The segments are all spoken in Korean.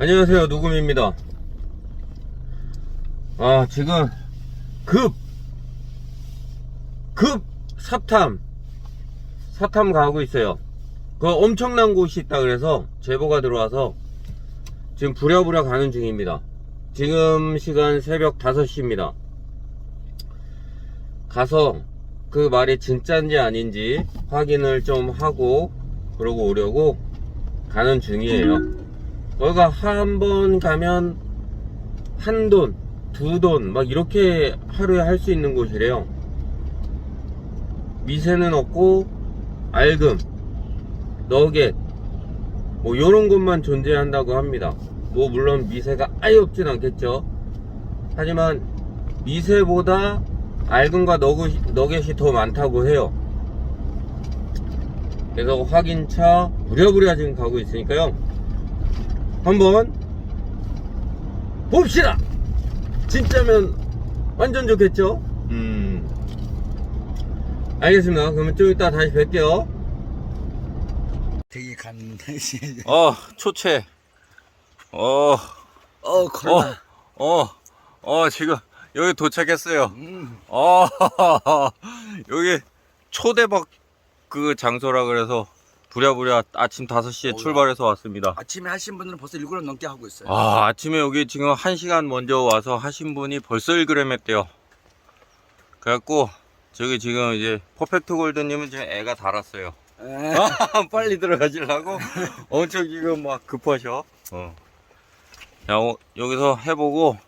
안녕하세요 누금입니다. 아 지금 급! 급 사탐 사탐 가고 있어요. 그 엄청난 곳이 있다 그래서 제보가 들어와서 지금 부랴부랴 가는 중입니다. 지금 시간 새벽 5시입니다. 가서 그 말이 진짜인지 아닌지 확인을 좀 하고 그러고 오려고 가는 중이에요 거기가 한 번 가면 한 돈, 두 돈, 막 이렇게 하루에 할 수 있는 곳이래요. 미세는 없고, 알금, 너겟, 뭐, 요런 것만 존재한다고 합니다. 뭐, 물론 미세가 아예 없진 않겠죠. 하지만, 미세보다 알금과 너겟이, 너겟이 더 많다고 해요. 그래서 확인차 부랴부랴 지금 가고 있으니까요. 한번 봅시다. 진짜면 완전 좋겠죠? 음. 알겠습니다. 그러면 좀 이따 다시 뵐게요. 되게 간. 어, 초채. 어, 어, 어, 콜라. 어, 어, 지금 여기 도착했어요. 음. 어, 여기 초대박 그 장소라 그래서 부랴부랴 아침 5시에 어이야. 출발해서 왔습니다. 아침에 하신 분들은 벌써 1g 넘게 하고 있어요. 아, 아침에 여기 지금 1시간 먼저 와서 하신 분이 벌써 1g 했대요. 그래갖고, 저기 지금 이제, 퍼펙트 골드님은 지금 애가 달았어요. 에. 빨리 들어가시려고 엄청 지금 막 급하셔. 어. 자, 어, 여기서 해보고,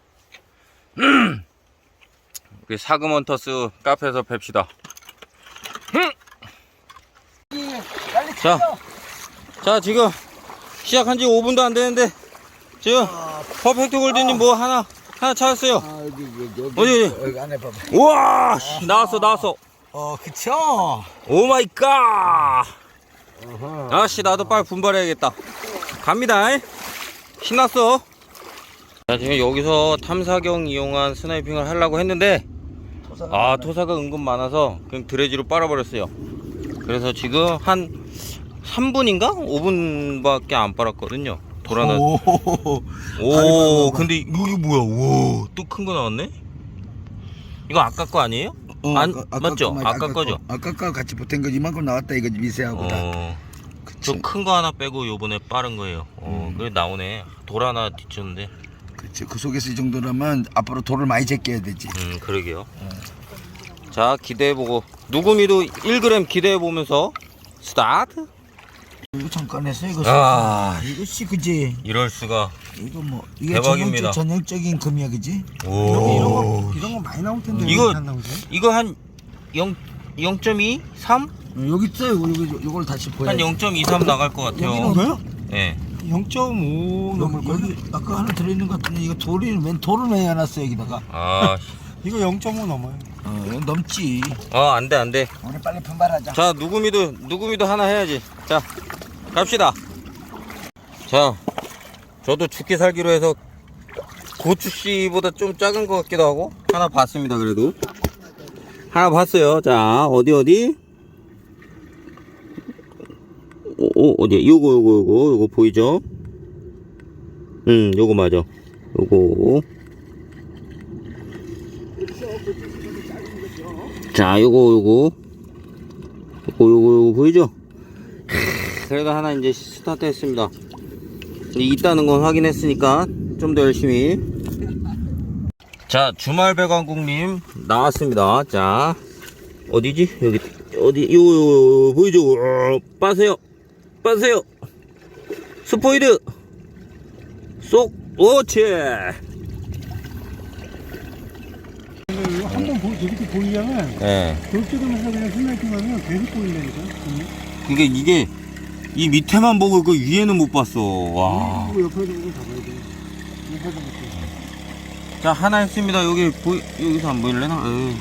우리 사그먼터스 카페에서 뵙시다. 빨리 자, 자, 지금 시작한 지 5분도 안 되는데, 지금 아, 퍼펙트 골드님 뭐 하나, 하나 찾았어요. 아, 여기, 여기, 여기, 어디, 어디? 여기 안에 봐봐. 우와! 씨, 나왔어, 나왔어. 어, 그쵸? 오 마이 갓! 아씨, 나도 빨리 분발해야겠다. 갑니다. 이. 신났어. 자, 지금 여기서 탐사경 이용한 스나이핑을 하려고 했는데, 아, 토사가 은근 많아서 그냥 드레지로 빨아버렸어요. 그래서 지금 한 3분인가? 5분밖에 안 빨았거든요. 돌아나. 오, 오. 근데 이거 뭐야? 와, 또 큰 거 나왔네? 이거 아까 거 아니에요? 어, 안- 아까- 아까 맞죠? 거 말- 아까 아까 거죠? 거. 아까 거 같이 보탠 거 이만큼 나왔다 이거 미세하고 다. 어, 저 그치. 큰거 하나 빼고 요번에 빠른 거예요. 어, 음. 그래 나오네. 돌 하나 뒤쳤는데. 그치. 그 속에서 이 정도라면 앞으로 돌을 많이 제껴야 되지. 음, 그러게요. 자, 기대해보고. 누구미도 1g 기대해보면서, 스타트! 이거 잠깐에서 이거. 아, 이것이 그지. 이럴 수가. 이거 뭐 이게 대박입니다. 전형, 전형적인 금이야 그지? 오. 이런 거 이런 거 많이 나올 텐데 이거- 왜안 나오지? 이거 한 0, 0.2? 3? 어, 여기 있어요. 여기 요걸 다시 보여. 한 0.23 나갈 것 같아요. 여기는 이거요? 예. 0.5 넘을 여기, 걸? 여기 아까 하나 들어있는 것 같은데 이거 돌이 웬 돌을 왜 해놨어 여기다가? 아, 이거 0.5 넘어요. 어, 이거 넘지. 아, 안 돼, 안 돼. 우리 빨리 분발하자. 자, 누구미도, 누구미도 하나 해야지. 자, 갑시다. 자, 저도 죽기 살기로 해서 고추씨보다 좀 작은 것 같기도 하고, 하나 봤습니다, 그래도. 하나 봤어요. 자, 어디, 어디? 오, 오, 어디? 요거, 요거, 요거, 요거 보이죠? 응, 요거 맞아. 요거. 자, 요거. 요거, 요거, 요거 보이죠? 그래도 하나 이제 스타트 했습니다. 있다는 건 확인했으니까 좀 더 열심히. 자, 주말 배관국님 나왔습니다. 자, 어디지? 여기, 어디, 요거, 요거, 요거 보이죠? 어, 빠세요. 빠세요. 스포이드. 쏙, 오치. 한번 보, 저렇게 보이려면 예. 돌쪽으면서 그냥 스나이핑하면 계속 보인다니까. 음. 그게 이게, 이 밑에만 보고 그 위에는 못 봤어. 와. 이거 옆에도 보고 잡아야 돼. 옆에도 보고. 자 하나 했습니다 여기 보이 여기서 안 보일래나 에이.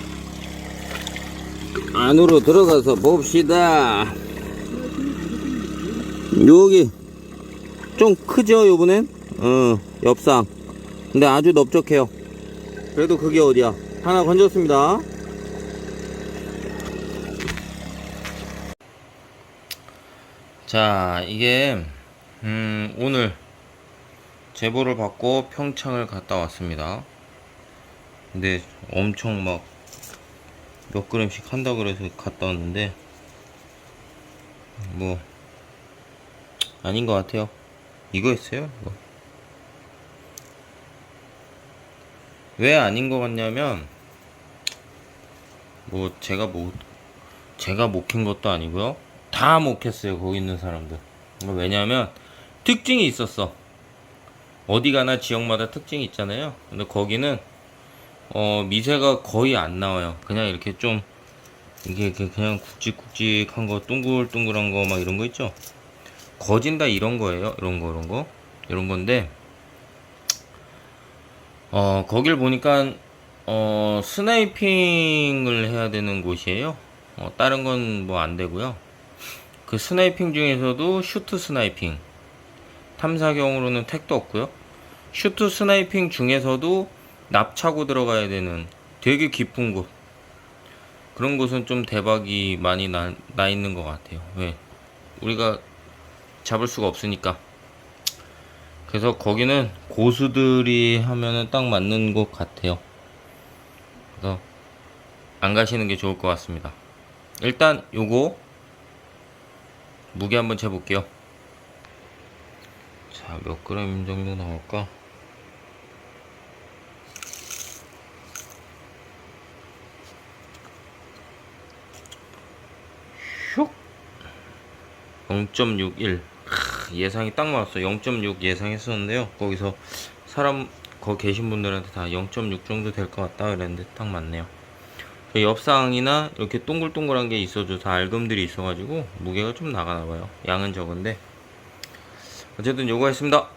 안으로 들어가서 봅시다 여기 좀 크죠 요번엔 어 옆상 근데 아주 넓적해요 그래도 그게 어디야 하나 건졌습니다 자 이게 음 오늘 제보를 받고 평창을 갔다 왔습니다. 근데 엄청 막 몇 그램씩 한다 그래서 갔다 왔는데 뭐 아닌 것 같아요. 이거였어요. 이거. 왜 아닌 것 같냐면 뭐 제가 뭐 제가 못캔 것도 아니고요. 다 못했어요. 거기 있는 사람들. 왜냐하면 특징이 있었어. 어디 가나 지역마다 특징이 있잖아요. 근데 거기는 어 미세가 거의 안 나와요. 그냥 이렇게 좀 이게 이렇게 그냥 굵직굵직한 거 둥글둥글한 거 막 이런 거 있죠. 거진다 이런 거예요. 이런 거 이런 거 이런 건데 어 거길 보니까 어 스나이핑을 해야 되는 곳이에요. 어, 다른 건 뭐 안 되고요. 그 스나이핑 중에서도 슈트 스나이핑 탐사경으로는 택도 없고요. 슈트 스나이핑 중에서도 납차고 들어가야 되는 되게 깊은 곳 그런 곳은 좀 대박이 많이 나, 나 있는 것 같아요. 왜? 우리가 잡을 수가 없으니까. 그래서 거기는 고수들이 하면은 딱 맞는 곳 같아요. 그래서 안 가시는 게 좋을 것 같습니다. 일단 요거 무게 한번 재볼게요. 자, 몇 그램 정도 나올까? 슉. 0.61 크, 예상이 딱 맞았어 0.6 예상했었는데요. 거기서 사람 거기 계신 분들한테 다 0.6 정도 될 것 같다 그랬는데 딱 맞네요. 저 옆상이나 이렇게 동글동글한 게 있어도 다 알금들이 있어가지고 무게가 좀 나가나 봐요. 양은 적은데. 어쨌든 요거 했습니다